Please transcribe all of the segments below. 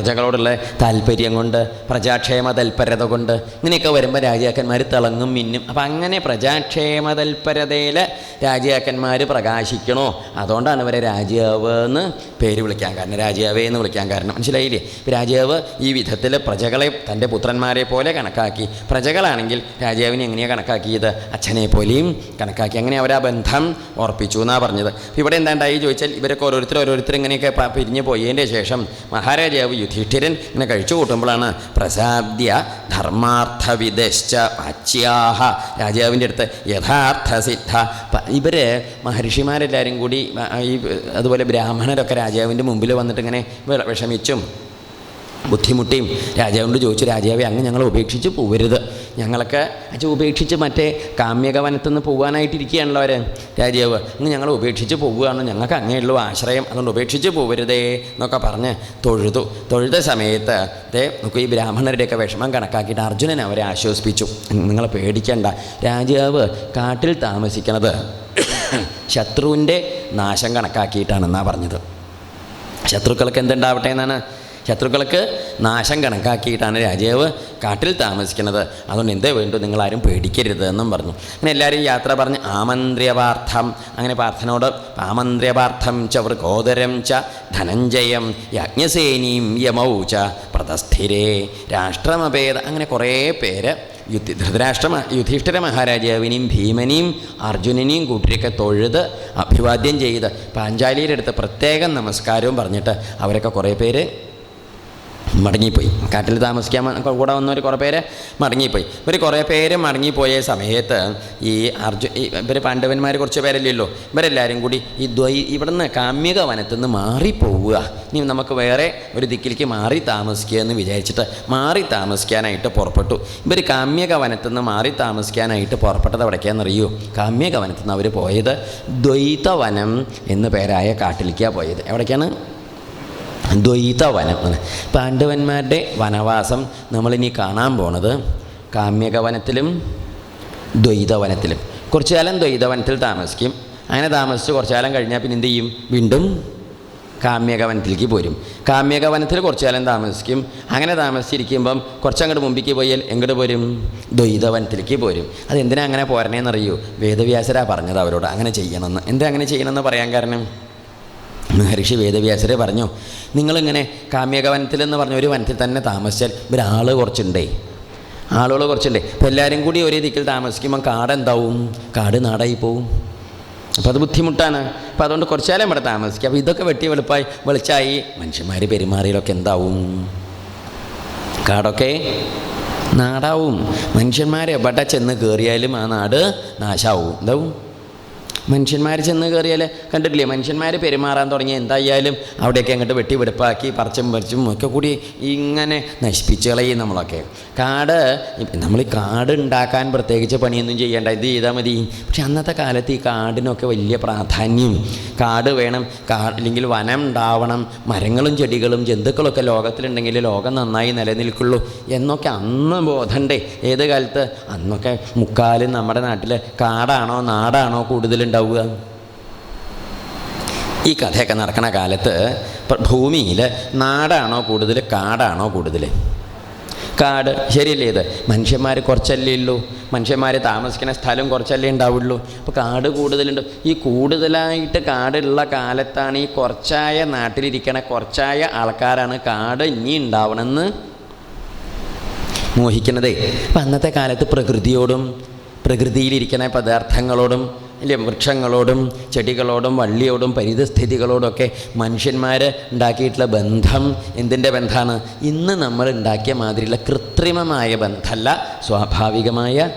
പ്രജകളോടുള്ള താല്പര്യം കൊണ്ട് പ്രജാക്ഷേമ തൽപരത കൊണ്ട് ഇങ്ങനെയൊക്കെ വരുമ്പോൾ രാജാക്കന്മാർ തിളങ്ങും മിന്നും. അപ്പം അങ്ങനെ പ്രജാക്ഷേമ തൽപരതയിൽ രാജാക്കന്മാർ പ്രകാശിക്കണോ? അതുകൊണ്ടാണ് ഇവരെ രാജാവ് എന്ന് പേര് വിളിക്കാൻ കാരണം രാജാവേ എന്ന് വിളിക്കാൻ കാരണം. മനസ്സിലായില്ലേ? രാജാവ് ഈ വിധത്തിൽ പ്രജകളെ തന്റെ പുത്രന്മാരെ പോലെ കണക്കാക്കി. പ്രജകളാണെങ്കിൽ രാജാവിനെ എങ്ങനെയാണ് കണക്കാക്കിയത്? അച്ഛനെ പോലെയും കണക്കാക്കി. അങ്ങനെ അവർ ആ ബന്ധം ഉറപ്പിച്ചു എന്നാണ് പറഞ്ഞത്. ഇവിടെ എന്താണ്ടായി ചോദിച്ചാൽ ഇവരൊക്കെ ഓരോരുത്തർ ഓരോരുത്തർ ഇങ്ങനെയൊക്കെ പിരിഞ്ഞു പോയതിന്റെ ശേഷം മഹാരാജാവ് യുധിഷ്ഠിരൻ ഇങ്ങനെ കഴിച്ചു കൂട്ടുമ്പോഴാണ് പ്രസാദ്യ ധർമാർത്ഥവിദശ്ച വാച്യാഹ രാജാവിന്റെ അടുത്ത് യഥാർത്ഥ സിദ്ധ. ഇവർ മഹർഷിമാരെല്ലാവരും കൂടി ഈ അതുപോലെ ബ്രാഹ്മണരൊക്കെ രാജാവിന്റെ മുമ്പിൽ വന്നിട്ട് ഇങ്ങനെ വിഷമിച്ചും ബുദ്ധിമുട്ടിയും രാജാവിനോട് ചോദിച്ചു രാജാവെ അങ്ങ് ഞങ്ങളെ ഉപേക്ഷിച്ച് പോവരുത്. ഞങ്ങളൊക്കെ അച്ഛൻ ഉപേക്ഷിച്ച് മറ്റേ കാമ്യകവനത്തിൽ നിന്ന് പോകാനായിട്ടിരിക്കുകയാണല്ലോ അവർ രാജാവ് അങ്ങ് ഞങ്ങളെ ഉപേക്ഷിച്ച് പോവുകയാണ് ഞങ്ങൾക്ക് അങ്ങേയുള്ള ആശ്രയം. അതുകൊണ്ട് ഉപേക്ഷിച്ച് പോവരുതേ എന്നൊക്കെ പറഞ്ഞ് തൊഴുതു. തൊഴുത സമയത്ത് അതേ നമുക്ക് ഈ ബ്രാഹ്മണരുടെയൊക്കെ വിഷമം കണക്കാക്കിയിട്ട് അർജുനൻ അവരെ ആശ്വസിപ്പിച്ചു. നിങ്ങൾ പേടിക്കണ്ട. രാജാവ് കാട്ടിൽ താമസിക്കുന്നത് ശത്രുവിന്റെ നാശം കണക്കാക്കിയിട്ടാണെന്നാണ് പറഞ്ഞത്. ശത്രുക്കൾക്ക് എന്തുണ്ടാവട്ടെ എന്നാണ് ശത്രുക്കൾക്ക് നാശം കണക്കാക്കിയിട്ടാണ് രാജാവ് കാട്ടിൽ താമസിക്കുന്നത്. അതുകൊണ്ട് എന്തേ വേണ്ടു? നിങ്ങളാരും പേടിക്കരുത് എന്നും പറഞ്ഞു. അങ്ങനെ എല്ലാവരും യാത്ര പറഞ്ഞ് ആമന്ത്ര്യപാർത്ഥം. അങ്ങനെ പാർത്ഥനോട് ആമന്ത്ര്യപാർത്ഥം ച വൃഗോദരം ച ധനഞ്ജയം യജ്ഞസേനീം യമൗ ച പ്രതസ്ഥിരേ രാഷ്ട്രമഭേദ. അങ്ങനെ കുറേ പേര് യുദ്ധി ധൃതരാഷ്ട്ര യുധിഷ്ഠിര മഹാരാജാവിനെയും ഭീമനെയും അർജുനനെയും കൂട്ടിയൊക്കെ തൊഴുത് അഭിവാദ്യം ചെയ്ത് പാഞ്ചാലിയുടെ അടുത്ത് പ്രത്യേകം നമസ്കാരവും പറഞ്ഞിട്ട് അവരൊക്കെ കുറേ പേര് മടങ്ങിപ്പോയി. കാട്ടിൽ താമസിക്കാൻ കൂടെ വന്നവർ കുറേ പേര് മടങ്ങിപ്പോയി. ഇവർ കുറേ പേര് മടങ്ങിപ്പോയ സമയത്ത് ഈ അർജു ഇവർ പാണ്ഡവന്മാർ കുറച്ച് പേരല്ലല്ലോ ഇവരെല്ലാവരും കൂടി ഈ ദ്വൈ ഇവിടുന്ന് കാമ്യക വനത്തിൽ നിന്ന് മാറിപ്പോവുക. ഇനി നമുക്ക് വേറെ ഒരു ദിക്കിലേക്ക് മാറി താമസിക്കുക എന്ന് വിചാരിച്ചിട്ട് മാറി താമസിക്കാനായിട്ട് പുറപ്പെട്ടു. ഇവർ കാമ്യക വനത്തിൽ നിന്ന് മാറി താമസിക്കാനായിട്ട് പുറപ്പെട്ടത് എവിടേക്കാണെന്നറിയോ കാമ്യക വനത്തിൽ നിന്ന് അവർ പോയത് ദ്വൈതവനം എന്ന പേരായ കാട്ടിലേക്കാണ് പോയത്. എവിടേക്കാണ്? ദ്വൈതവനം വനം. പാണ്ഡവന്മാരുടെ വനവാസം നമ്മളിനി കാണാൻ പോണത് കാമ്യകവനത്തിലും ദ്വൈതവനത്തിലും. കുറച്ചു കാലം ദ്വൈതവനത്തിൽ താമസിക്കും. അങ്ങനെ താമസിച്ച് കുറച്ചു കാലം കഴിഞ്ഞാൽ പിന്നെ എന്ത് ചെയ്യും? വീണ്ടും കാമ്യകവനത്തിലേക്ക് പോരും. കാമ്യകവനത്തിൽ കുറച്ചു കാലം താമസിക്കും. അങ്ങനെ താമസിച്ചിരിക്കുമ്പം കുറച്ചങ്ങോട്ട് മുമ്പിലേക്ക് പോയാൽ എങ്ങോട്ട് പോരും? ദ്വൈതവനത്തിലേക്ക് പോരും. അതെന്തിനാ അങ്ങനെ പോരണേന്നറിയോ? വേദവ്യാസരാ പറഞ്ഞത് അവരോട്. അങ്ങനെ ചെയ്യണമെന്ന്. എന്താ അങ്ങനെ ചെയ്യണമെന്ന് പറയാൻ കാരണം? മഹർഷി വേദവ്യാസരെ പറഞ്ഞു നിങ്ങളിങ്ങനെ കാമ്യകവനത്തിൽ എന്ന് പറഞ്ഞ ഒരു വനത്തിൽ തന്നെ താമസിച്ചാൽ ഒരാൾ കുറച്ചുണ്ടേ. ആളുകൾ കുറച്ചുണ്ടേ. അപ്പോൾ എല്ലാവരും കൂടി ഒരേ ദിക്കിൽ താമസിക്കുമ്പോൾ കാട് എന്താവും? കാട് നാടായി പോവും. അപ്പോൾ അത് ബുദ്ധിമുട്ടാണ്. അപ്പോൾ അതുകൊണ്ട് കുറച്ചാലേ ഇവിടെ താമസിക്കുക അപ്പോൾ ഇതൊക്കെ വെട്ടി വെളുപ്പായി വെളിച്ചായി മനുഷ്യന്മാർ പെരുമാറിയിലൊക്കെ എന്താവും? കാടൊക്കെ നാടാവും. മനുഷ്യന്മാരെ എവിടെ ചെന്ന് കയറിയാലും ആ നാട് നാശാവും. എന്താവും? മനുഷ്യന്മാർ ചെന്ന് കയറിയാൽ കണ്ടിട്ടില്ലേ? മനുഷ്യന്മാർ പെരുമാറാൻ തുടങ്ങി എന്തായാലും അവിടെയൊക്കെ അങ്ങോട്ട് വെട്ടി വെടുപ്പാക്കി പറിച്ചും പറിച്ചും ഒക്കെ കൂടി ഇങ്ങനെ നശിപ്പിച്ച് കളയും നമ്മളൊക്കെ. കാട് നമ്മൾ ഈ കാട് ഉണ്ടാക്കാൻ പ്രത്യേകിച്ച് പണിയൊന്നും ചെയ്യേണ്ട ഇത് ചെയ്താൽ മതി. പക്ഷെ അന്നത്തെ കാലത്ത് ഈ കാടിനൊക്കെ വലിയ പ്രാധാന്യം. കാട് വേണം കാ അല്ലെങ്കിൽ വനം ഉണ്ടാവണം മരങ്ങളും ചെടികളും ജന്തുക്കളൊക്കെ ലോകത്തിലുണ്ടെങ്കിൽ ലോകം നന്നായി നിലനിൽക്കുള്ളൂ എന്നൊക്കെ അന്ന് ബോധമുണ്ടേ. ഏത് കാലത്ത്? അന്നൊക്കെ മുക്കാലും നമ്മുടെ നാട്ടിൽ കാടാണോ നാടാണോ കൂടുതലുണ്ടാവുക ഈ കഥയൊക്കെ നടക്കുന്ന കാലത്ത് ഭൂമിയിൽ നാടാണോ കൂടുതൽ കാടാണോ കൂടുതൽ കാട് ശരിയല്ലേ ഇത്? മനുഷ്യന്മാർ കുറച്ചല്ലേ ഉള്ളൂ. മനുഷ്യന്മാർ താമസിക്കുന്ന സ്ഥലം കുറച്ചല്ലേ ഉണ്ടാവുള്ളൂ. അപ്പോൾ കാട് കൂടുതലുണ്ട്. ഈ കൂടുതലായിട്ട് കാടുള്ള കാലത്താണ് ഈ കുറച്ചായ നാട്ടിലിരിക്കണ കുറച്ചായ ആൾക്കാരാണ് കാട് ഇനി ഉണ്ടാവണമെന്ന് മോഹിക്കുന്നതേ അപ്പം അന്നത്തെ കാലത്ത് പ്രകൃതിയോടും പ്രകൃതിയിലിരിക്കുന്ന പദാർത്ഥങ്ങളോടും അല്ലെ വൃക്ഷങ്ങളോടും ചെടികളോടും വള്ളിയോടും പരിതസ്ഥിതികളോടൊക്കെ മനുഷ്യന്മാർ ഉണ്ടാക്കിയിട്ടുള്ള ബന്ധം എന്തിന്റെ ബന്ധമാണ്? ഇന്ന് നമ്മൾ ഉണ്ടാക്കിയ മാതിരിയുള്ള കൃത്രിമമായ ബന്ധമല്ല സ്വാഭാവികമായ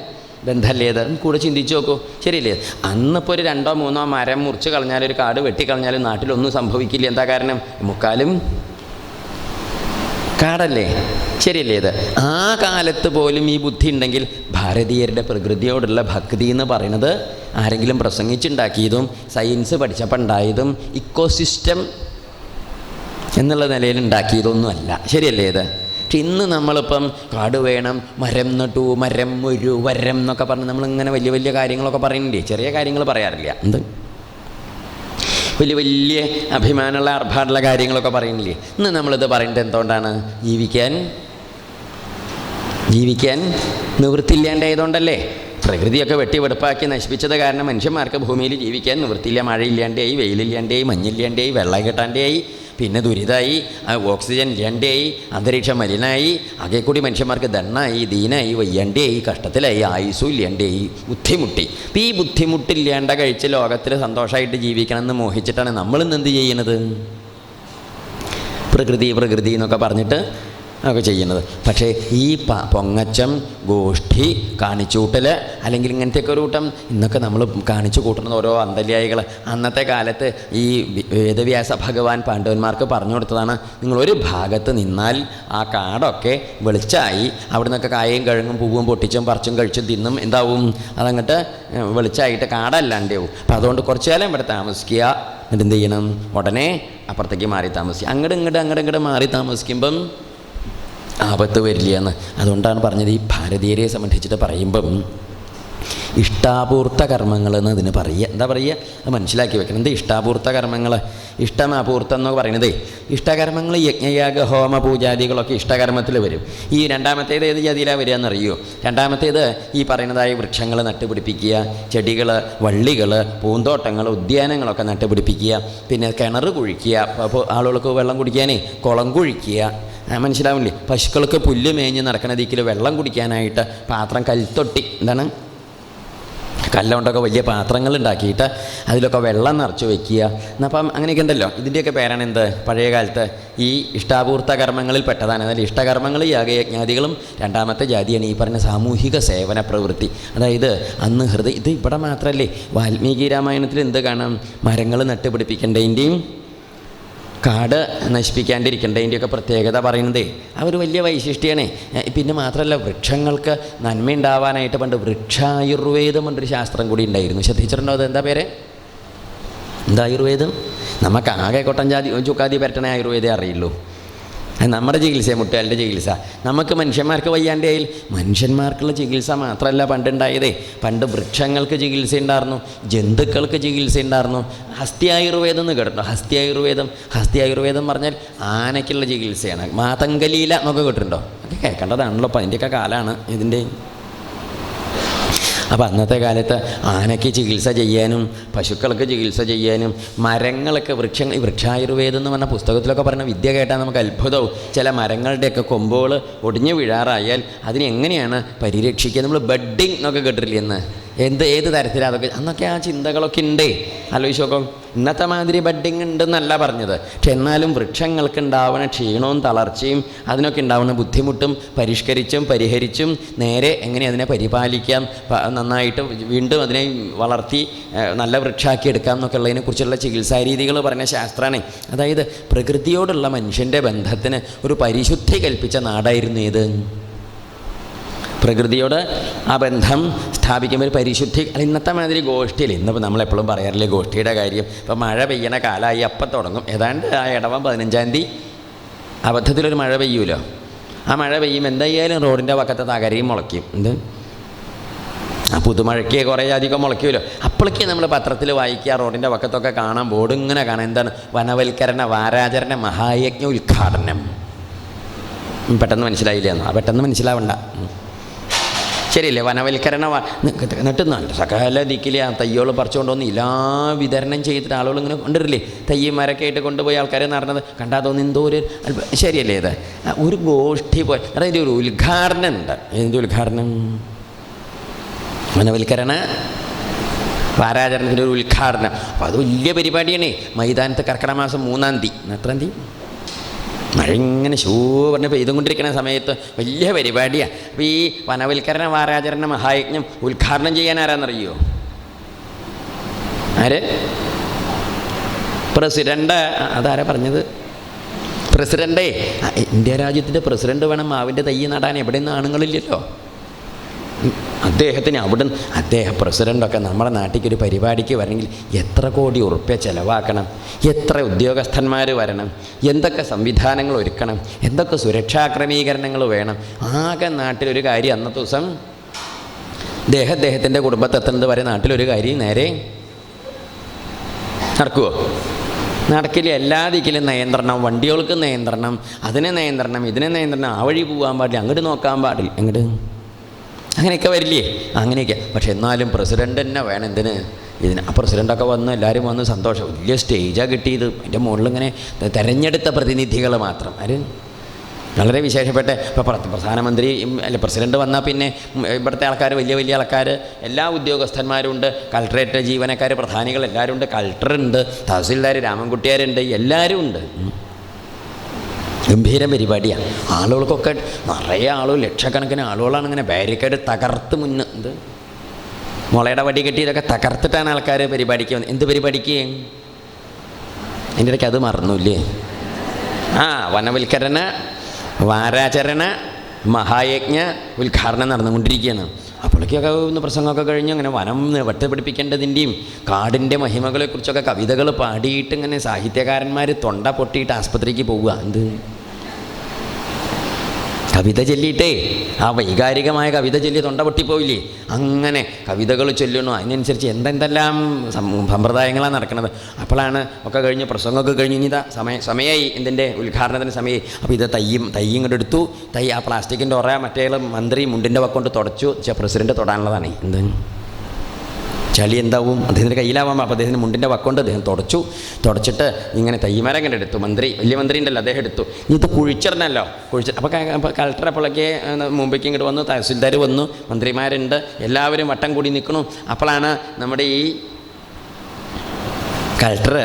ബന്ധമല്ലേത് കൂടെ ചിന്തിച്ചു നോക്കൂ. ശരിയല്ലേ? അന്നിപ്പോൾ ഒരു രണ്ടോ മൂന്നോ മരം മുറിച്ച് കളഞ്ഞാൽ ഒരു കാട് വെട്ടിക്കളഞ്ഞാലും നാട്ടിലൊന്നും സംഭവിക്കില്ല. എന്താ കാരണം? മുക്കാലും കാടല്ലേ? ശരിയല്ലേ ഇത്? ആ കാലത്ത് പോലും ഈ ബുദ്ധി ഉണ്ടെങ്കിൽ ഭാരതീയരുടെ പ്രകൃതിയോടുള്ള ഭക്തി എന്ന് പറയുന്നത് ആരെങ്കിലും പ്രസംഗിച്ചുണ്ടാക്കിയതും സയൻസ് പഠിച്ചപ്പോൾ ഉണ്ടായതും ഇക്കോസിസ്റ്റം എന്നുള്ള നിലയിൽ ഉണ്ടാക്കിയതൊന്നുമല്ല ശരിയല്ലേ ഇത്? പക്ഷെ ഇന്ന് നമ്മളിപ്പം കാട് വേണം മരം നട്ടു മരം ഒരു വരം എന്നൊക്കെ പറഞ്ഞ് നമ്മളിങ്ങനെ വലിയ വലിയ കാര്യങ്ങളൊക്കെ പറയുന്നുണ്ടേ ചെറിയ കാര്യങ്ങൾ പറയാറില്ല. എന്ത്? വലിയ വലിയ അഭിമാനമുള്ള അർഭാടുള്ള കാര്യങ്ങളൊക്കെ പറയുന്നില്ലേ? ഇന്ന് നമ്മളിത് പറയുന്നത് എന്തുകൊണ്ടാണ്? ജീവിക്കാൻ ജീവിക്കാൻ നിവൃത്തിയില്ലാണ്ടായതുകൊണ്ടല്ലേ? പ്രകൃതിയൊക്കെ വെട്ടി വെടുപ്പാക്കി നശിപ്പിച്ചത് കാരണം മനുഷ്യന്മാർക്ക് ഭൂമിയിൽ ജീവിക്കാൻ നിവൃത്തിയില്ല. മഴയില്ലാണ്ടായി വെയിലില്ലാണ്ടായി മഞ്ഞില്ലാണ്ടായി വെള്ളം കിട്ടാണ്ടായി പിന്നെ ദുരിതമായി ഓക്സിജൻ ഇല്ലാണ്ടായി അന്തരീക്ഷം മലിനായി ആകെ കൂടി മനുഷ്യന്മാർക്ക് ദണ്ണായി ദീനായി വയ്യാണ്ടായി കഷ്ടത്തിലായി ആയുസും ഇല്ലാണ്ടായി ബുദ്ധിമുട്ടി. അപ്പം ഈ ബുദ്ധിമുട്ടില്ലാണ്ട കഴിച്ച് ലോകത്തിൽ സന്തോഷമായിട്ട് ജീവിക്കണം എന്ന് മോഹിച്ചിട്ടാണ് നമ്മളിന്ന് എന്ത് ചെയ്യുന്നത്? പ്രകൃതി പ്രകൃതി എന്നൊക്കെ പറഞ്ഞിട്ട് ഒക്കെ ചെയ്യുന്നത്. പക്ഷേ ഈ പ പൊങ്ങച്ചം ഗോഷ്ഠി കാണിച്ചൂട്ടൽ അല്ലെങ്കിൽ ഇങ്ങനത്തെയൊക്കെ ഒരു കൂട്ടം ഇന്നൊക്കെ നമ്മൾ കാണിച്ചു കൂട്ടുന്നത് ഓരോ അന്തല്യായികൾ അന്നത്തെ കാലത്ത് ഈ വേദവ്യാസ ഭഗവാൻ പാണ്ഡവന്മാർക്ക് പറഞ്ഞു കൊടുത്തതാണ് നിങ്ങൾ ഒരു ഭാഗത്ത് നിന്നാൽ ആ കാടൊക്കെ വെളിച്ചായി അവിടെ നിന്നൊക്കെ കായയും കഴുങ്ങും പൂവും പൊട്ടിച്ചും പറിച്ചും കഴിച്ചും തിന്നും എന്താവും? അതങ്ങട്ട് വെളിച്ചായിട്ട് കാടല്ലാണ്ടാവും അപ്പം അതുകൊണ്ട് കുറച്ചു കാലം ഇവിടെ താമസിക്കുക. എന്നിട്ട് എന്ത് ചെയ്യണം? ഉടനെ അപ്പുറത്തേക്ക് മാറി താമസിക്കുക. അങ്ങോട്ട് ഇങ്ങോട്ട് അങ്ങോട്ട് ഇങ്ങോട്ട് മാറി താമസിക്കുമ്പം ആപത്ത് വരില്ല എന്ന് അതുകൊണ്ടാണ് പറഞ്ഞത് ഈ ഭാരതീയരെ സംബന്ധിച്ചിട്ട് പറയുമ്പം ഇഷ്ടാപൂർത്ത കർമ്മങ്ങൾ എന്ന് അതിന് പറയുക. എന്താ പറയുക? അത് മനസ്സിലാക്കി വെക്കണം. എന്താ ഇഷ്ടാപൂർത്ത കർമ്മങ്ങൾ? ഇഷ്ടമാപൂർത്തം എന്നൊക്കെ പറയണതേ ഇഷ്ടകർമ്മങ്ങൾ യജ്ഞയാഗ ഹോമ പൂജാദികളൊക്കെ ഇഷ്ടകർമ്മത്തിൽ വരും. ഈ രണ്ടാമത്തേത് ഏത് ജാതിയിലാണ് വരിക എന്നറിയോ? രണ്ടാമത്തേത് ഈ പറയുന്നതായ വൃക്ഷങ്ങൾ നട്ടുപിടിപ്പിക്കുക ചെടികൾ വള്ളികൾ പൂന്തോട്ടങ്ങൾ ഉദ്യാനങ്ങളൊക്കെ നട്ടുപിടിപ്പിക്കുക പിന്നെ കിണർ കുഴിക്കുക. അപ്പോൾ ആളുകൾക്ക് വെള്ളം കുടിക്കാനേ കുളം കുഴിക്കുക. മനസ്സിലാവില്ലേ പശുക്കൾക്ക് പുല്ല് മേഞ്ഞ് നടക്കുന്ന ദിക്കിൽ വെള്ളം കുടിക്കാനായിട്ട് പാത്രം കൽത്തൊട്ടി. എന്താണ്? കല്ലുകൊണ്ടൊക്കെ വലിയ പാത്രങ്ങൾ ഉണ്ടാക്കിയിട്ട് അതിലൊക്കെ വെള്ളം നിറച്ച് വെക്കുക. എന്നപ്പം അങ്ങനെയൊക്കെ ഉണ്ടല്ലോ. ഇതിന്റെയൊക്കെ പേരാണ് എന്ത്? പഴയ കാലത്ത് ഈ ഇഷ്ടാപൂർത്ത കർമ്മങ്ങളിൽ പെട്ടതാണ്. അതായത് ഇഷ്ടകർമ്മങ്ങൾ യാഗയജ്ഞാദികളും രണ്ടാമത്തെ ജാതിയാണ് ഈ പറഞ്ഞ സാമൂഹിക സേവന പ്രവൃത്തി. അതായത് അന്ന് ഹൃദയ ഇത് ഇവിടെ മാത്രമല്ലേ വാൽമീകി രാമായണത്തിൽ എന്ത് കാണാം? മരങ്ങൾ നട്ടുപിടിപ്പിക്കേണ്ടതിന്റെയും കാട് നശിപ്പിക്കാണ്ടിരിക്കേണ്ടതിന്റെയൊക്കെ പ്രത്യേകത പറയുന്നതേ ആ ഒരു വലിയ വൈശിഷ്ട്യമാണ് പിന്നെ മാത്രമല്ല വൃക്ഷങ്ങൾക്ക് നന്മയുണ്ടാവാനായിട്ട് പണ്ട് വൃക്ഷായുർവേദം എന്നൊരു ശാസ്ത്രം കൂടി ഉണ്ടായിരുന്നു. ശ്രദ്ധിച്ചിട്ടുണ്ടോ അത്? എന്താ പേര്? എന്താ ആയുർവേദം? നമുക്ക് ആകെ കൊട്ടഞ്ചാതി ചുക്കാതി പരട്ടണ ആയുർവേദം അറിയുള്ളൂ. നമ്മുടെ ചികിത്സ മുട്ടുകാലിന്റെ ചികിത്സ. നമുക്ക് മനുഷ്യന്മാർക്ക് വയ്യാണ്ടേയിൽ മനുഷ്യന്മാർക്കുള്ള ചികിത്സ മാത്രമല്ല പണ്ടുണ്ടായതേ. പണ്ട് വൃക്ഷങ്ങൾക്ക് ചികിത്സ ഉണ്ടായിരുന്നു ജന്തുക്കൾക്ക് ചികിത്സ ഉണ്ടായിരുന്നു. ഹസ്തി ആയുർവേദം എന്ന് കേട്ടോ ഹസ്തി ആയുർവേദം പറഞ്ഞാൽ ആനയ്ക്കുള്ള ചികിത്സയാണ്. മാതങ്കലീല എന്നൊക്കെ കേട്ടിട്ടുണ്ടോ? അത് കേൾക്കേണ്ടതാണല്ലോ. അപ്പം അതിന്റെയൊക്കെ കാലമാണ് ഇതിന്റെ അപ്പോൾ അന്നത്തെ കാലത്ത് ആനയ്ക്ക് ചികിത്സ ചെയ്യാനും പശുക്കൾക്ക് ചികിത്സ ചെയ്യാനും മരങ്ങളൊക്കെ ഈ വൃക്ഷായുർവേദം എന്ന് പറഞ്ഞ പുസ്തകത്തിലൊക്കെ പറഞ്ഞ വിദ്യ കേട്ടാൽ നമുക്ക് അത്ഭുതവും. ചില മരങ്ങളുടെയൊക്കെ കൊമ്പുകൾ ഒടിഞ്ഞു വീഴാറായാൽ അതിനെങ്ങനെയാണ് പരിരക്ഷിക്കുക? നമ്മൾ ബഡ്ഡിങ് എന്നൊക്കെ കേട്ടിട്ടില്ലേ എന്ന് എന്ത് ഏത് തരത്തിലാണ് അതൊക്കെ? അന്നൊക്കെ ആ ചിന്തകളൊക്കെ ഉണ്ട് നോക്കും ഇന്നത്തെ മാതിരി ബഡ്ഡിങ് ഉണ്ടെന്നല്ല പറഞ്ഞത്. പക്ഷെ എന്നാലും വൃക്ഷങ്ങൾക്ക് ഉണ്ടാവുന്ന ക്ഷീണവും തളർച്ചയും അതിനൊക്കെ ഉണ്ടാവുന്ന ബുദ്ധിമുട്ടും പരിഷ്കരിച്ചും പരിഹരിച്ചും നേരെ എങ്ങനെ അതിനെ പരിപാലിക്കാം നന്നായിട്ട് വീണ്ടും അതിനെ വളർത്തി നല്ല വൃക്ഷാക്കി എടുക്കാം എന്നൊക്കെ ഉള്ളതിനെക്കുറിച്ചുള്ള ചികിത്സാ രീതികൾ പറഞ്ഞ ശാസ്ത്രമാണ് അതായത് പ്രകൃതിയോടുള്ള മനുഷ്യന്റെ ബന്ധത്തിന് ഒരു പരിശുദ്ധി കൽപ്പിച്ച നാടായിരുന്നു ഏത്? പ്രകൃതിയോട് ആ ബന്ധം സ്ഥാപിക്കുമ്പോൾ ഒരു പരിശുദ്ധി. അല്ല ഇന്നത്തെ മാതിരി ഗോഷ്ഠിയിൽ ഇന്നിപ്പോൾ നമ്മളെപ്പോഴും പറയാറില്ലേ ഗോഷ്ഠിയുടെ കാര്യം. ഇപ്പോൾ മഴ പെയ്യണ കാലമായി അപ്പം തുടങ്ങും. ഏതാണ്ട് ആ ഇടവം പതിനഞ്ചാം തീയതി അബദ്ധത്തിലൊരു മഴ പെയ്യൂലോ? ആ മഴ പെയ്യും എന്തായാലും റോഡിന്റെ പക്കത്തെ തകരയും മുളയ്ക്കും. എന്ത്? ആ പുതുമഴയ്ക്ക് കുറേ അധികം മുളയ്ക്കുമല്ലോ അപ്പോഴേക്ക് നമ്മൾ പത്രത്തിൽ വായിക്കുക റോഡിന്റെ പക്കത്തൊക്കെ കാണാൻ ബോർഡ് ഇങ്ങനെ കാണാം. എന്താണ്? വനവൽക്കരണ വാരാചരണ മഹായജ്ഞ ഉദ്ഘാടനം. പെട്ടെന്ന് മനസ്സിലായില്ല എന്നോ. പെട്ടെന്ന് മനസ്സിലാവണ്ട. ശരിയല്ലേ? വനവൽക്കരണം എന്നിട്ട് സകല ദിക്കിലെ ആ തയ്യോൾ പറിച്ചുകൊണ്ടുവന്ന് എല്ലാ വിതരണം ചെയ്തിട്ട് ആളുകൾ ഇങ്ങനെ കൊണ്ടുവരില്ലേ? തയ്യ മരൊക്കെ ആയിട്ട് കൊണ്ടുപോയി ആൾക്കാരെ നടന്നത് കണ്ടാൽ തോന്നി എന്തോ ഒരു. ശരിയല്ലേ ഇത്? ഒരു ഗോഷ്ഠി പോലെ അതായത് ഒരു ഉദ്ഘാടനം ഉണ്ട്. എന്ത് ഉദ്ഘാടനം? വനവൽക്കരണ വാരാചരണത്തിന്റെ ഒരു ഉദ്ഘാടനം. അപ്പോൾ അത് വലിയ പരിപാടിയാണേ. മൈതാനത്ത് കർക്കിടക മാസം മൂന്നാം തീയതി. എത്രാം തീയതി? മഴ ഇങ്ങനെ ഷൂ പറഞ്ഞ് പെയ്തുകൊണ്ടിരിക്കുന്ന സമയത്ത് വലിയ പരിപാടിയാണ് അപ്പോൾ ഈ വനവൽക്കരണ വാരാചരണ മഹായജ്ഞം ഉദ്ഘാടനം ചെയ്യാൻ ആരാന്നറിയോ? ആര്? പ്രസിഡന്റ് ആ, അതാരാ പറഞ്ഞത്? പ്രസിഡന്റേ ഇന്ത്യ രാജ്യത്തിന്റെ പ്രസിഡന്റ് വേണം മാവിന്റെ തൈ നടാൻ. എവിടെ നിന്ന് ആണുങ്ങളില്ലല്ലോ. അദ്ദേഹത്തിന് അവിടെ അദ്ദേഹം പ്രസിഡന്റൊക്കെ നമ്മുടെ നാട്ടിലേക്ക് ഒരു പരിപാടിക്ക് വരണമെങ്കിൽ എത്ര കോടി ഉറുപ്പ്യ ചിലവാക്കണം? എത്ര ഉദ്യോഗസ്ഥന്മാർ വരണം? എന്തൊക്കെ സംവിധാനങ്ങൾ ഒരുക്കണം? എന്തൊക്കെ സുരക്ഷാ ക്രമീകരണങ്ങൾ വേണം? ആകെ നാട്ടിലൊരു കാര്യം അന്നത്തെ ദിവസം ദേഹ അദ്ദേഹത്തിന്റെ കുടുംബത്തെത്തുന്നത് വരെ നാട്ടിലൊരു കാര്യം നേരെ നടക്കുമോ നടക്കില്ല. എല്ലാ ദിക്കിലും നിയന്ത്രണം വണ്ടികൾക്ക് നിയന്ത്രണം അതിനെ നിയന്ത്രണം ഇതിനെ നിയന്ത്രണം. ആ വഴി പോകാൻ പാടില്ല അങ്ങോട്ട് നോക്കാൻ പാടില്ല. അങ്ങോട്ട് അങ്ങനെയൊക്കെ വരില്ലേ? അങ്ങനെയൊക്കെ. പക്ഷെ എന്നാലും പ്രസിഡന്റ് തന്നെ വേണം എന്തിന്? ഇതിന് ആ പ്രസിഡന്റൊക്കെ വന്ന് എല്ലാവരും വന്ന് സന്തോഷം. വലിയ സ്റ്റേജാണ് കിട്ടിയത്. അതിന്റെ മുകളിൽ ഇങ്ങനെ തെരഞ്ഞെടുത്ത പ്രതിനിധികൾ മാത്രം. ആര്? വളരെ വിശേഷപ്പെട്ട ഇപ്പോൾ പ്രധാനമന്ത്രി അല്ല പ്രസിഡന്റ് വന്നാൽ പിന്നെ ഇവിടുത്തെ ആൾക്കാർ വലിയ വലിയ ആൾക്കാർ എല്ലാ ഉദ്യോഗസ്ഥന്മാരുണ്ട്. കളക്ടറേറ്റ് ജീവനക്കാർ പ്രധാനികൾ എല്ലാവരും ഉണ്ട് കളക്ടറുണ്ട് തഹസിൽദാർ രാമൻകുട്ടിയാരുണ്ട്. എല്ലാവരും ഉണ്ട്. ഗംഭീര പരിപാടിയാണ് ആളുകൾക്കൊക്കെ നിറയെ ആളുകൾ ലക്ഷക്കണക്കിന് ആളുകളാണ് ഇങ്ങനെ ബാരിക്കേഡ് തകർത്ത് മുന്ന് എന്ത് മുളയുടെ വടി കെട്ടി ഇതൊക്കെ തകർത്തിട്ടാണ് ആൾക്കാർ പരിപാടിക്ക് വന്നത് എന്ത് പരിപാടിക്ക്? എന്റെ ഇടയ്ക്ക് അത് മറന്നുല്ലേ? ആ വനവൽക്കരണ വാരാചരണ മഹായജ്ഞ ഉദ്ഘാടനം നടന്നുകൊണ്ടിരിക്കുകയാണ്. അപ്പോഴേക്കൊക്കെ ഒന്ന് പ്രസംഗമൊക്കെ കഴിഞ്ഞ് അങ്ങനെ വനം വെട്ടപിടിപ്പിക്കേണ്ടതിന്റെയും കാടിന്റെ മഹിമകളെക്കുറിച്ചൊക്കെ കവിതകൾ പാടിയിട്ട് ഇങ്ങനെ സാഹിത്യകാരന്മാർ തൊണ്ട പൊട്ടിയിട്ട് ആസ്പത്രിക്ക് പോവുക. എന്ത്? കവിത ചൊല്ലിയിട്ടേ. ആ വൈകാരികമായ കവിത ചൊല്ലി തൊണ്ട പൊട്ടിപ്പോയില്ലേ? അങ്ങനെ കവിതകൾ ചൊല്ലണു അതിനനുസരിച്ച് എന്തെന്തെല്ലാം സമ്പ്രദായങ്ങളാണ് നടക്കുന്നത് അപ്പോഴാണ് ഒക്കെ കഴിഞ്ഞ് പ്രസംഗമൊക്കെ കഴിഞ്ഞ് ഇനി ഇതാ സമയ സമയമായി ഇതിന്റെ ഉദ്ഘാടനത്തിന് സമയമായി അപ്പോൾ ഇത് തയ്യും തയ്യും ഇങ്ങോട്ട് എടുത്തു. തൈ ആ പ്ലാസ്റ്റിക്കിന്റെ ഉറ മറ്റേ മന്ത്രി മുണ്ടിന്റെ വക്കൊണ്ട് തുടച്ചു. പ്രസിഡന്റ് തൊടാനുള്ളതാണ്. എന്ത്? ചളി എന്താവും? അദ്ദേഹത്തിന്റെ കയ്യിലാവാം അപ്പോൾ അദ്ദേഹത്തിന്റെ മുണ്ടിന്റെ വക്കൊണ്ട്. അദ്ദേഹം തുടച്ചു. തുടച്ചിട്ട് ഇങ്ങനെ തയ്യമരം ഇങ്ങനെ എടുത്തു. മന്ത്രി വലിയ മന്ത്രി ഉണ്ടല്ലോ അദ്ദേഹം എടുത്തു. ഇത് കുഴിച്ചിടണമല്ലോ കുഴിച്ച് അപ്പോൾ കളക്ടർ അപ്പോഴേക്ക് മുമ്പേക്ക് ഇങ്ങോട്ട് വന്നു തഹസിൽദാർ വന്നു മന്ത്രിമാരുണ്ട്. എല്ലാവരും വട്ടം കൂടി നിൽക്കണു അപ്പോഴാണ് നമ്മുടെ ഈ കളക്ടർ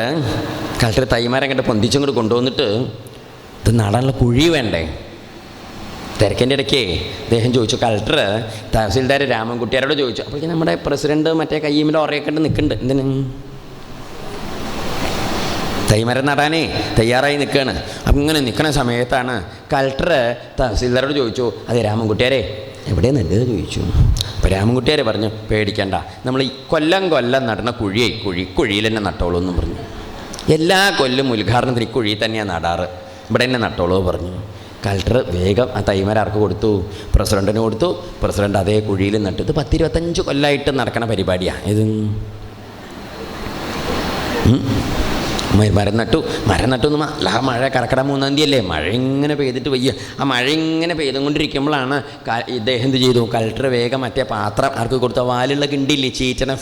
കളക്ടർ തൈമാരം കണ്ട് പൊന്തിച്ചും കൊണ്ടുവന്നിട്ട് ഇത് നടാനുള്ള കുഴി വേണ്ടേ? തിരക്കിന്റെ ഇടയ്ക്ക് അദ്ദേഹം ചോദിച്ചു കളക്ടർ തഹസിൽദാർ രാമൻകുട്ടിയാരോട് ചോദിച്ചു. അപ്പോഴേക്കും നമ്മുടെ പ്രസിഡന്റ് മറ്റേ കയ്യുമ്മിൽ ഉറയൊക്കെ നിൽക്കുന്നുണ്ട്. എന്തിന്? തൈമരം നടാനേ തയ്യാറായി നിൽക്കുകയാണ്. അപ്പം ഇങ്ങനെ നിൽക്കുന്ന സമയത്താണ് കളക്ടർ തഹസിൽദാരോട് ചോദിച്ചു അതെ രാമൻകുട്ടിയാരെ എവിടെ നല്ലത്? ചോദിച്ചു. അപ്പോൾ രാമൻകുട്ടിയാരെ പറഞ്ഞു പേടിക്കണ്ട. നമ്മൾ ഈ കൊല്ലം കൊല്ലം നടന്ന കുഴിയായി കുഴി കുഴിയിൽ തന്നെ നട്ടോളൂ എന്നും പറഞ്ഞു. എല്ലാ കൊല്ലും ഉദ്ഘാടനത്തിന് ഈ കുഴി തന്നെയാണ് നടാറ്. ഇവിടെ തന്നെ നട്ടോളൂ പറഞ്ഞു. കളക്ടർ വേഗം ആ തൈമരാർക്ക് കൊടുത്തു? പ്രസിഡന്റിന് കൊടുത്തു. പ്രസിഡന്റ് അതേ കുഴിയിൽ നട്ടു ഇത് പത്തിരുപത്തഞ്ച് കൊല്ലമായിട്ട് നടക്കണ പരിപാടിയാണ് ഇത് മരം നട്ടു. മരം നട്ടു എന്ന് അല്ല മഴ കറക്കട മൂന്നാം തീയതി അല്ലേ? മഴ ഇങ്ങനെ പെയ്തിട്ട് വയ്യ. ആ മഴ ഇങ്ങനെ പെയ്തുകൊണ്ടിരിക്കുമ്പോഴാണ് ഇദ്ദേഹം എന്ത് ചെയ്തു? കളക്ടർ വേഗം മറ്റേ പാത്രം ആർക്ക് കൊടുത്ത? വാലുള്ള കിണ്ടില്ലേ ചീച്ചനെ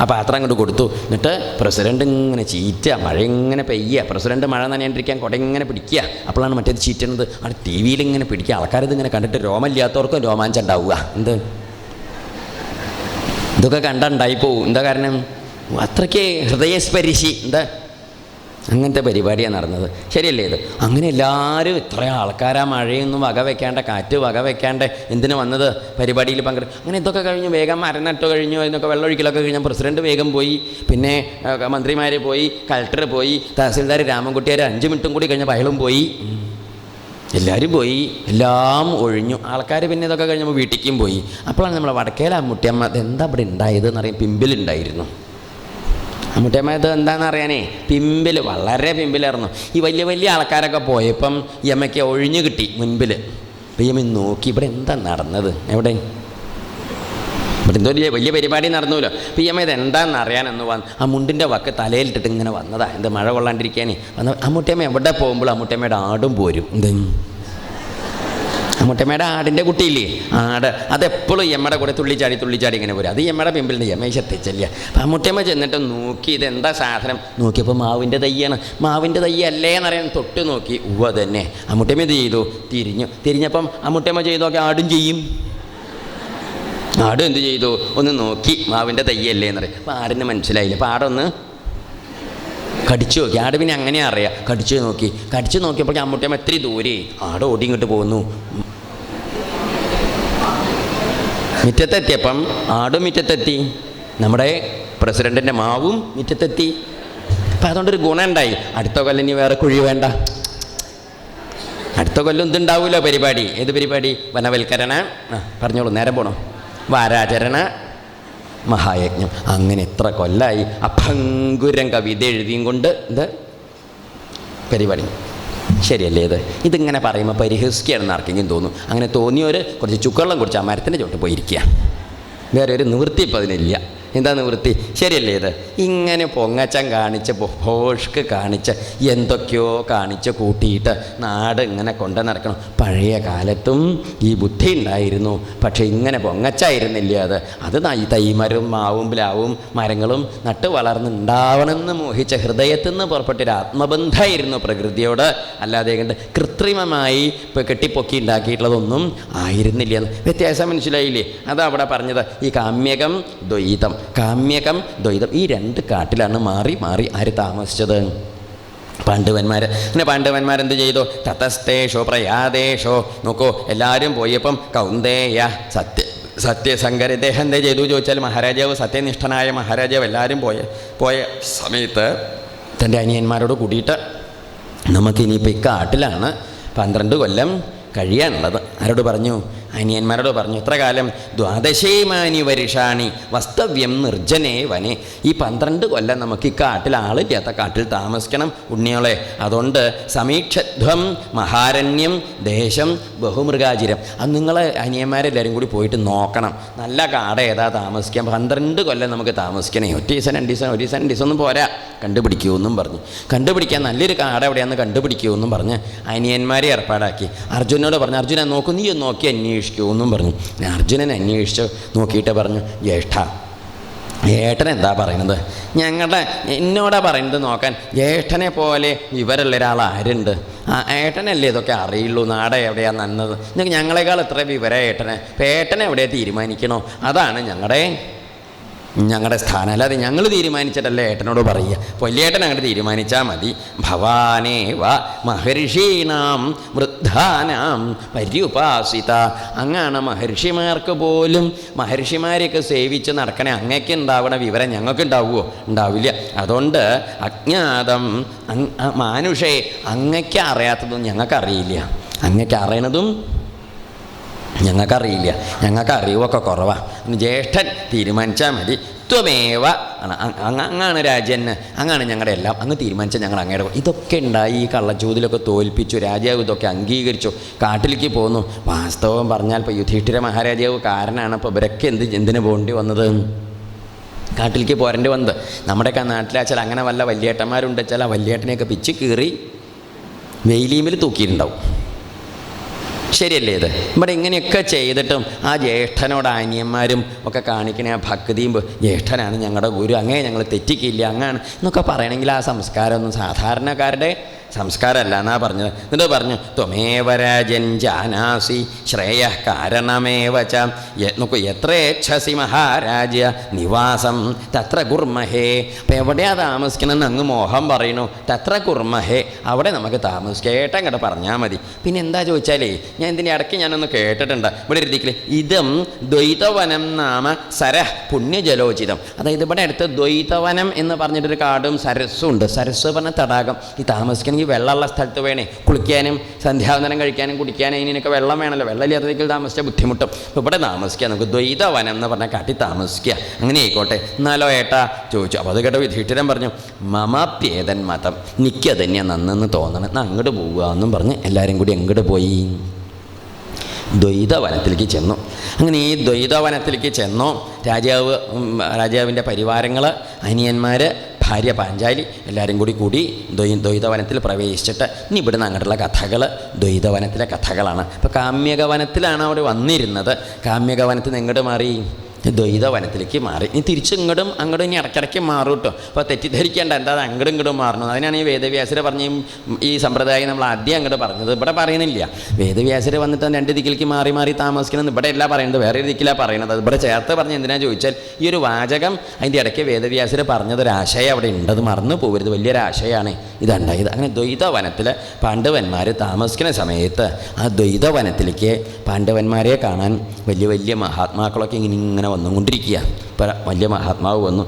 ആ പാത്രം അങ്ങോട്ട് കൊടുത്തു. എന്നിട്ട് പ്രസിഡന്റ് ഇങ്ങനെ ചീറ്റ മഴ ഇങ്ങനെ പെയ്യുക. പ്രസിഡന്റ് മഴ നനയാണ്ടിരിക്കാൻ കുട ഇങ്ങനെ പിടിക്കുക. അപ്പോഴാണ് മറ്റേത് ചീറ്റുന്നത് അവിടെ ടി വിയിൽ ഇങ്ങനെ പിടിക്കുക. ആൾക്കാരിത് ഇങ്ങനെ കണ്ടിട്ട് രോമമില്ലാത്തവർക്കും രോമാഞ്ചം ഉണ്ടാവുക. എന്ത്? ഇതൊക്കെ കണ്ടുണ്ടായിപ്പോവും എന്താ കാരണം? അത്രയ്ക്ക് ഹൃദയസ്പരിശി. എന്താ? അങ്ങനത്തെ പരിപാടിയാണ് നടന്നത്. ശരിയല്ലേ ഇത്? അങ്ങനെ എല്ലാവരും ഇത്ര ആൾക്കാരാ മഴയൊന്നും വക വെക്കാണ്ട കാറ്റ് വക വെക്കാണ്ട് എന്തിനു വന്നത്? പരിപാടിയിൽ പങ്കെടുക്കും അങ്ങനെ ഇതൊക്കെ കഴിഞ്ഞു വേഗം മരനട്ട് കഴിഞ്ഞു എന്നൊക്കെ വെള്ളമൊഴിക്കലൊക്കെ കഴിഞ്ഞാൽ പ്രസിഡന്റ് വേഗം പോയി പിന്നെ മന്ത്രിമാർ പോയി കളക്ടർ പോയി തഹസിൽദാർ രാമൻകുട്ടിയാർ അഞ്ച് മിനിറ്റും കൂടി കഴിഞ്ഞപ്പോൾ അയാളും പോയി. എല്ലാവരും പോയി എല്ലാം ഒഴിഞ്ഞു. ആൾക്കാർ പിന്നെ ഇതൊക്കെ കഴിഞ്ഞപ്പോൾ വീട്ടിലേക്കും പോയി. അപ്പോഴാണ് നമ്മളെ വടക്കേല അതെന്താ അവിടെ ഉണ്ടായത് എന്നറിയാം പിമ്പിലുണ്ടായിരുന്നു. അമ്മുട്ടിയമ്മ ഇത് എന്താണെന്ന് അറിയാനേ? പിമ്പിൽ വളരെ പിമ്പിലായിരുന്നു. ഈ വലിയ വലിയ ആൾക്കാരൊക്കെ പോയപ്പം ഈ അമ്മയ്ക്ക് ഒഴിഞ്ഞു കിട്ടി മുൻപിൽ അപ്പം ഈ നോക്കി ഇവിടെ എന്താ നടന്നത്? എവിടെ? ഇവിടെ എന്തോ വലിയ വലിയ പരിപാടി നടന്നുല്ലോ അപ്പം ഈ അമ്മ ഇത് എന്താണെന്ന് അറിയാനെന്ന് വന്ന് ആ മുണ്ടിന്റെ വക്ക് തലയിലിട്ടിട്ട് ഇങ്ങനെ വന്നതാ. എന്ത് മഴ കൊള്ളാണ്ടിരിക്കാനേ. വന്ന അമ്മൂട്ടിയമ്മ എവിടെ പോകുമ്പോൾ അമ്മൂട്ടിയമ്മയുടെ ആടും പോരും. എന്ത്? അമ്മുട്ടമ്മയുടെ ആടിന്റെ കുട്ടിയില്ലേ? ആട്. അതെപ്പോഴും എമ്മയുടെ കൂടെ തുള്ളിച്ചാടി തുള്ളിച്ചാടി ഇങ്ങനെ പോരും അത് എമ്മയുടെ പിമ്പിൽ നിന്ന് എമ്മയെ ശ്രദ്ധിച്ചില്ല അപ്പം മുട്ടമ്മ ചെന്നിട്ട് നോക്കി ഇതെന്താ സാധനം? നോക്കിയപ്പോൾ മാവിന്റെ തയ്യാണ് മാവിന്റെ തയ്യ അല്ലേ എന്നറിയാൻ തൊട്ട് നോക്കി. ഉവ തന്നെ അമ്മുട്ടമ്മ ഇത് ചെയ്തു? തിരിഞ്ഞു. തിരിഞ്ഞപ്പം അമ്മുട്ടമ്മ ചെയ്തു നോക്കി ആടും ചെയ്യും. ആടും എന്ത് ചെയ്തു? ഒന്ന് നോക്കി. മാവിന്റെ തയ്യല്ലേ എന്നറിയാം അപ്പം ആടിന് മനസ്സിലായില്ല. അപ്പം ആടൊന്ന് കടിച്ചു നോക്കി. ആട് പിന്നെ അങ്ങനെ അറിയാം. കടിച്ചു നോക്കി. കടിച്ചു നോക്കിയപ്പോൾ അമ്മൂട്ടിയമ്മ എത്ര ദൂരെ. ആട് ഓടി ഇങ്ങോട്ട് പോകുന്നു മുറ്റത്തെത്തിയപ്പം ആടും മുറ്റത്തെത്തി. നമ്മുടെ പ്രസിഡന്റിന്റെ മാവും മുറ്റത്തെത്തി. അപ്പം അതുകൊണ്ടൊരു ഗുണം ഉണ്ടായി അടുത്ത കൊല്ലം ഇനി വേറെ കുഴി വേണ്ട. അടുത്ത കൊല്ലം ഇതുണ്ടാവില്ല പരിപാടി? ഏത് പരിപാടി? വനവൽക്കരണ? പറഞ്ഞോളൂ. നേരെ പോണോ? വാരാചരണ? മഹായജ്ഞം. അങ്ങനെ എത്ര കൊല്ലായി? അഭംഗുരം കവിത എഴുതിയും കൊണ്ട് ഇത് പരിപാടി. ശരിയല്ലേ ഇത്? ഇതിങ്ങനെ പറയുമ്പോൾ പരിഹസിക്കുകയാണെന്ന് ആർക്കെങ്കിലും തോന്നും. അങ്ങനെ തോന്നിയവർ കുറച്ച് ചുക്കവെള്ളം കുടിച്ച് ആ മരത്തിന്റെ ചോട്ട് പോയിരിക്കുക. വേറെ ഒരു നിവൃത്തി ഇപ്പം അതിനില്ല. എന്താ നിവൃത്തി? ശരിയല്ലേ ഇത്? ഇങ്ങനെ പൊങ്ങച്ചം കാണിച്ച് ഭോഷ്ക്ക് കാണിച്ച് എന്തൊക്കെയോ കാണിച്ച് കൂട്ടിയിട്ട് നാട് ഇങ്ങനെ കൊണ്ടു നടക്കണം. പഴയ കാലത്തും ഈ ബുദ്ധി ഉണ്ടായിരുന്നു. പക്ഷേ ഇങ്ങനെ പൊങ്ങച്ചായിരുന്നില്ല അത്? അത് തൈമരും മാവും പ്ലാവും മരങ്ങളും നട്ട് വളർന്ന് ഉണ്ടാവണമെന്ന് മോഹിച്ച ഹൃദയത്തിൽ നിന്ന് പുറപ്പെട്ടൊരു ആത്മബന്ധമായിരുന്നു പ്രകൃതിയോട്. അല്ലാതെ കണ്ട് കൃത്രിമമായി ഇപ്പോൾ കെട്ടിപ്പൊക്കി ഉണ്ടാക്കിയിട്ടുള്ളതൊന്നും ആയിരുന്നില്ല. വ്യത്യാസം മനസ്സിലായില്ലേ? അതവിടെ പറഞ്ഞത്. ഈ കാമ്യകം ദ്വൈതം. കാമ്യകം ദ്വൈതം ഈ രണ്ട് കാട്ടിലാണ് മാറി മാറി ആര് താമസിച്ചത്. പാണ്ഡവന്മാർ പിന്നെ പാണ്ഡവന്മാരെന്ത് ചെയ്തു? തതസ്തേഷോ പ്രയാദേശോ നോക്കൂ എല്ലാവരും പോയപ്പം കൗന്ദേയ സത്യ സത്യസങ്കര ഇദ്ദേഹം എന്താ ചെയ്തു ചോദിച്ചാൽ മഹാരാജാവ് സത്യനിഷ്ഠനായ മഹാരാജാവ് എല്ലാവരും പോയ പോയ സമയത്ത് തന്റെ അനിയന്മാരോട് കൂടിയിട്ട് നമുക്കിനിയിപ്പോൾ ഈ കാട്ടിലാണ് പന്ത്രണ്ട് കൊല്ലം കഴിയാനുള്ളത്. ആരോട് പറഞ്ഞു? അനിയന്മാരോട് പറഞ്ഞു ഇത്ര കാലം ദ്വാദശേമാനി വരിഷാണി വസ്തവ്യം നിർജനേ വനെ. ഈ പന്ത്രണ്ട് കൊല്ലം നമുക്ക് ഈ കാട്ടിൽ ആളില്ലാത്ത കാട്ടിൽ താമസിക്കണം ഉണ്ണിയോളെ. അതുകൊണ്ട് സമീക്ഷധ്വം മഹാരണ്യം ദേശം ബഹുമൃഗാചിരം. അത് നിങ്ങൾ അനിയന്മാരെല്ലാവരും കൂടി പോയിട്ട് നോക്കണം. നല്ല കാട് ഏതാ താമസിക്കാം പന്ത്രണ്ട് കൊല്ലം നമുക്ക് താമസിക്കണേ. ഒറ്റ ദിവസം രണ്ട് ദിവസം ഒരു ദിവസം രണ്ട് ദിവസം ഒന്നും പോരാ. കണ്ടുപിടിക്കുമെന്നും പറഞ്ഞു. കണ്ടുപിടിക്കാൻ നല്ലൊരു കാട് എവിടെയാണെന്ന് കണ്ടുപിടിക്കുമെന്നും പറഞ്ഞ് അനിയന്മാരെ ഏർപ്പാടാക്കി. അർജുനോട് പറഞ്ഞു അർജുനെ നോക്കൂ നീ നോക്കി അന്വേഷിക്കൂ എന്നും പറഞ്ഞു. അർജുനൻ അന്വേഷിച്ച് നോക്കിയിട്ട് പറഞ്ഞു ജ്യേഷ്ഠ ഏട്ടൻ എന്താ പറയുന്നത്? ഞങ്ങളുടെ എന്നോടാ പറയുന്നത് നോക്കാൻ ജ്യേഷ്ഠനെ പോലെ വിവരമുള്ള ഒരാൾ ആരുണ്ട്? ആ ഏട്ടനല്ലേ ഇതൊക്കെ അറിയുള്ളൂ? നാടെ എവിടെയാണ് നന്നത്? ഞങ്ങളെക്കാൾ എത്ര വിവരം ഏട്ടനെ? ഏട്ടനെ എവിടെയാണ് തീരുമാനിക്കണോ? അതാണ് ഞങ്ങളുടെ ഞങ്ങളുടെ സ്ഥാനം അല്ലാതെ ഞങ്ങൾ തീരുമാനിച്ചിട്ടല്ലേ ഏട്ടനോട് പറയുക. പൊല്ലേട്ടൻ അങ്ങോട്ട് തീരുമാനിച്ചാൽ മതി. ഭവാനേവ മഹർഷീണാം വൃദ്ധാനാം പര്യുപാസിത. അങ്ങാണ് മഹർഷിമാർക്ക് പോലും മഹർഷിമാരെയൊക്കെ സേവിച്ച് നടക്കണേ അങ്ങക്ക് ഉണ്ടാവണ വിവരം ഞങ്ങൾക്ക് ഉണ്ടാവുമോ ഉണ്ടാവില്ല. അതുകൊണ്ട് അജ്ഞാതം മാനുഷേ അങ്ങക്ക് അറിയാത്തതും ഞങ്ങൾക്കറിയില്ല അങ്ങക്ക് അറിയണതും ഞങ്ങൾക്കറിയില്ല ഞങ്ങൾക്ക് അറിവൊക്കെ കുറവാണ് ജ്യേഷ്ഠൻ തീരുമാനിച്ചാൽ മതി. ത്വമേവ. അങ്ങാണ് രാജന് അങ്ങാണ് ഞങ്ങളുടെ എല്ലാം. അങ്ങ് തീരുമാനിച്ച ഞങ്ങൾ അങ്ങയുടെ ഇതൊക്കെ ഉണ്ടായി. ഈ കള്ളച്ചൂതിലൊക്കെ തോൽപ്പിച്ചു. രാജാവ് ഇതൊക്കെ അംഗീകരിച്ചു. കാട്ടിലേക്ക് പോന്നു. വാസ്തവം പറഞ്ഞാൽ ഇപ്പോൾ യുധിഷ്ഠിര മഹാരാജാവ് കാരനാണ്. ഇപ്പോൾ ഇവരൊക്കെ എന്ത് എന്തിനു പോകേണ്ടി വന്നത്? കാട്ടിലേക്ക് പോരേണ്ടി വന്നത്. നമ്മുടെയൊക്കെ നാട്ടിലെ ചില അങ്ങനെ വല്ല വല്യേട്ടന്മാരുണ്ട്. ചില വല്യേട്ടനെയൊക്കെ പിച്ച് കീറി വെയിലീമിൽ തൂക്കിയിട്ടുണ്ടാവും. ശരിയല്ലേ ഇത്? ഇവിടെ ഇങ്ങനെയൊക്കെ ചെയ്തിട്ടും ആ ജ്യേഷ്ഠനോട് അനിയന്മാരും ഒക്കെ കാണിക്കണ ആ ഭക്തിയും ജ്യേഷ്ഠനാണ് ഞങ്ങളുടെ ഗുരു അങ്ങനെ ഞങ്ങൾ തെറ്റിക്കില്ല അങ്ങാണ് എന്നൊക്കെ പറയണമെങ്കിൽ ആ സംസ്കാരമൊന്നും സാധാരണക്കാരുടെ സംസ്കാരമല്ല എന്നാ പറഞ്ഞത്. എന്നിട്ട് പറഞ്ഞു ത്വമേവരാജൻ ജാനാസി ശ്രേയ കാരണമേവ ച. നോക്കൂ എത്ര യച്ഛസി മഹാരാജ നിവാസം തത്ര കുർമഹേ. അപ്പം എവിടെയാണ് താമസിക്കണമെന്ന് അങ്ങ് മോഹം പറയുന്നു. തത്ര കുർമഹേ. അവിടെ നമുക്ക് താമസിക്കാം ഏട്ടൻ അങ്ങോട്ട് പറഞ്ഞാൽ മതി. പിന്നെ എന്താ ചോദിച്ചാലേ ഞാൻ ഇതിന്റെ ഇടയ്ക്ക് ഞാനൊന്ന് കേട്ടിട്ടുണ്ട്. ഇവിടെ എഴുതിക്കൽ ഇതം ദ്വൈതവനം നാമ സര പുണ്യജലോചിതം. അതായത് ഇവിടെ അടുത്ത് ദ്വൈതവനം എന്ന് പറഞ്ഞിട്ടൊരു കാടും സരസ്സും ഉണ്ട്. സരസ് പറഞ്ഞ തടാകം. ഈ താമസിക്കണമെങ്കിൽ വെള്ളമുള്ള സ്ഥലത്ത് വേണേ കുളിക്കാനും സന്ധ്യാവന്തനം കഴിക്കാനും കുടിക്കാനും ഇതിനൊക്കെ വെള്ളം വേണമല്ലോ വെള്ളമില്ലാത്തതിൽ താമസിച്ചാൽ ബുദ്ധിമുട്ടും. അപ്പോൾ ഇവിടെ താമസിക്കുക നമുക്ക് ദ്വൈതവനം എന്ന് പറഞ്ഞാൽ കാട്ടി താമസിക്കുക അങ്ങനെ ആയിക്കോട്ടെ. എന്നാലോ ഏട്ടാ? ചോദിച്ചു. അപ്പോൾ അത് കേട്ടോ യുധിഷ്ഠിരൻ പറഞ്ഞു മമാപ്യേതൻ മതം. നിൽക്കുക തന്നെയാണ് നന്നെന്ന് തോന്നണം. എന്നാൽ അങ്ങോട്ട് പോവുക എന്നും പറഞ്ഞ് എല്ലാവരും കൂടി അങ്ങോട്ട് പോയി. ദ്വൈതവനത്തിലേക്ക് ചെന്നു. അങ്ങനെ ഈ ദ്വൈതവനത്തിലേക്ക് ചെന്നു. രാജാവ് രാജാവിന്റെ പരിവാരങ്ങൾ അനിയന്മാർ ഭാര്യ പാഞ്ചാലി എല്ലാവരും കൂടി കൂടി ദ്വൈ ദ്വൈതവനത്തിൽ പ്രവേശിച്ചിട്ട് ഇനി ഇവിടുന്ന് അങ്ങോട്ടുള്ള കഥകൾ ദ്വൈതവനത്തിലെ കഥകളാണ്. അപ്പോൾ കാമ്യകവനത്തിലാണ് അവിടെ വന്നിരുന്നത്. കാമ്യകവനത്തിൽ നിന്ന് എങ്ങോട്ട് മാറി? ദ്വൈതവനത്തിലേക്ക് മാറി. ഇനി തിരിച്ച് ഇങ്ങടും അങ്ങോട്ടും ഇനി ഇടയ്ക്കിടയ്ക്ക് മാറും കേട്ടോ അപ്പോൾ തെറ്റിദ്ധരിക്കേണ്ട എന്താ അങ്ങടും ഇങ്ങോട്ടും മാറണം. അതിനാണ് ഈ വേദവ്യാസരെ പറഞ്ഞ ഈ- സമ്പ്രദായം നമ്മൾ ആദ്യം അങ്ങോട്ട് പറഞ്ഞത്. ഇവിടെ പറയുന്നില്ല. വേദവ്യാസരെ വന്നിട്ട് രണ്ട് ദിക്കിലേക്ക് മാറി മാറി താമസിക്കണമെന്ന് ഇവിടെ എല്ലാം പറയുന്നത് വേറെ ഒരു ദിക്കിലാണ് പറയുന്നത് അത് ഇവിടെ ചേർത്ത് പറഞ്ഞ് എന്തിനാ ചോദിച്ചാൽ ഈ ഒരു വാചകം അതിന്റെ ഇടയ്ക്ക് വേദവ്യാസര് പറഞ്ഞത് ഒരു ആശയം അവിടെ ഉണ്ടത് മറന്നു പോകരുത് വലിയൊരു ആശയമാണ് ഇതുണ്ടായത് അങ്ങനെ ദ്വൈതവനത്തിൽ പാണ്ഡവന്മാർ താമസിക്കുന്ന സമയത്ത് ആ ദ്വൈതവനത്തിലേക്ക് പാണ്ഡവന്മാരെ കാണാൻ വലിയ വലിയ മഹാത്മാക്കളൊക്കെ ഇങ്ങനെ ഇങ്ങനെ വന്നുകൊണ്ടിരിക്കുക പല വലിയ മഹാത്മാവ് വന്നു.